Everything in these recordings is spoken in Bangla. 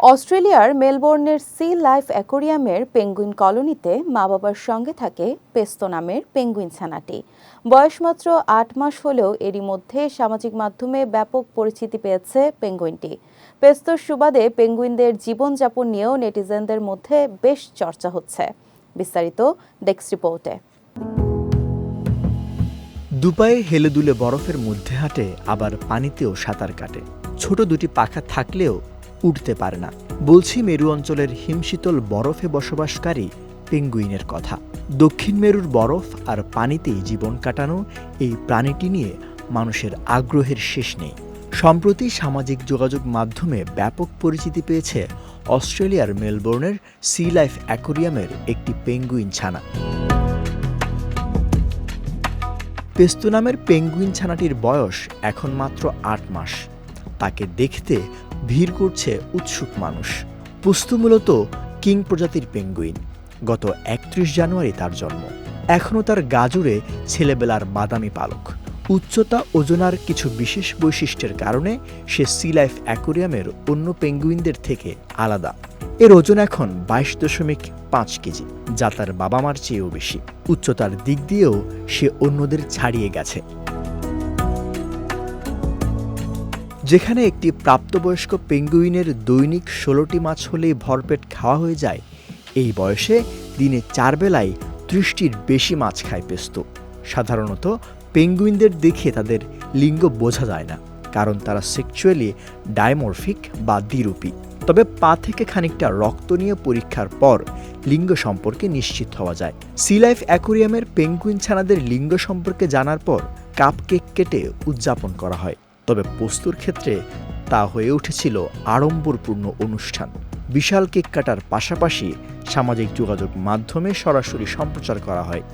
অস্ট্রেলিয়ার মেলবোর্নের সি লাইফ অ্যাকোরিয়ামের পেঙ্গুইন কলোনিতে মা বাবার সঙ্গে থাকে পেস্তো নামের পেঙ্গুইন ছানাটি। বয়স মাত্র আট মাস হলেও এরই মধ্যে সামাজিক মাধ্যমে ব্যাপক পরিচিতি পেয়েছে পেঙ্গুইনটি। পেস্তোর সুবাদে পেঙ্গুইনদের জীবনযাপন নিয়েও নেটিজেনদের মধ্যে বেশ চর্চা হচ্ছে। বিস্তারিত ডেস্ক রিপোর্টে। দুপায়ে হেলে দুলে বরফের মধ্যে হাঁটে আবার পানিতেও সাঁতার কাটে। ছোট দুটি পাখা থাকলেও উঠতে পারে না। বলছি মেরু অঞ্চলের হিমশীতল বরফে বসবাসকারী পেঙ্গুইনের কথা। দক্ষিণ মেরুর বরফ আর পানিতেই জীবন কাটানো এই প্রাণীটি নিয়ে মানুষের আগ্রহের শেষ নেই। সম্প্রতি সামাজিক যোগাযোগ মাধ্যমে ব্যাপক পরিচিতি পেয়েছে অস্ট্রেলিয়ার মেলবোর্নের সি লাইফ অ্যাকোরিয়ামের একটি পেঙ্গুইন ছানা। পেস্তু নামের পেঙ্গুইন ছানাটির বয়স এখন মাত্র আট মাস। তাকে দেখতে ভিড় করছে উৎসুক মানুষ। পুস্তু মূলত কিং প্রজাতির পেঙ্গুইন। গত একত্রিশ জানুয়ারি তার জন্ম। এখনও তার গাজুড়ে ছেলেবেলার বাদামি পালক। উচ্চতা ওজনার কিছু বিশেষ বৈশিষ্ট্যের কারণে সে সি লাইফ অ্যাকোরিয়ামের অন্য পেঙ্গুইনদের থেকে আলাদা। এর ওজন এখন বাইশ দশমিক পাঁচ কেজি, যা তার বাবা মার চেয়েও বেশি। উচ্চতার দিক দিয়েও সে অন্যদের ছাড়িয়ে গেছে। যেখানে একটি প্রাপ্তবয়স্ক পেঙ্গুইনের দৈনিক ষোলোটি মাছ হলেই ভরপেট খাওয়া হয়ে যায়, এই বয়সে দিনে চার বেলায় ত্রিশটির বেশি মাছ খায় পেস্ত। সাধারণত পেঙ্গুইনদের দেখে তাদের লিঙ্গ বোঝা যায় না, কারণ তারা সেক্সুয়ালি ডায়মরফিক বা দ্বিরূপী। তবে পা থেকে খানিকটা রক্ত নিয়ে পরীক্ষার পর লিঙ্গ সম্পর্কে নিশ্চিত হওয়া যায়। সি লাইফ অ্যাকোরিয়ামের পেঙ্গুইন ছানাদের লিঙ্গ সম্পর্কে জানার পর কাপ কেক কেটে উদযাপন করা হয়। তবে পোস্তুর ক্ষেত্রে তা হয়ে উঠেছিল আড়ম্বরপূর্ণ অনুষ্ঠান। বিশাল কেক কাটার পাশাপাশি সামাজিক যোগাযোগ মাধ্যমে সরাসরি সম্প্রচার করা হয়।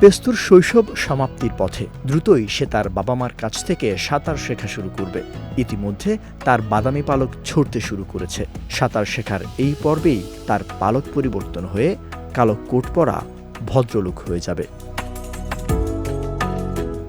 পেস্তুর শৈশব সমাপ্তির পথে দ্রুতই সে তার বাবা মার কাছ থেকে সাঁতার শেখা শুরু করবে। ইতিমধ্যে তার বাদামি পালক ছড়তে শুরু করেছে। সাঁতার শেখার এই পর্বেই তার পালক পরিবর্তন হয়ে কালো কোট পরা ভদ্রলোক হয়ে যাবে।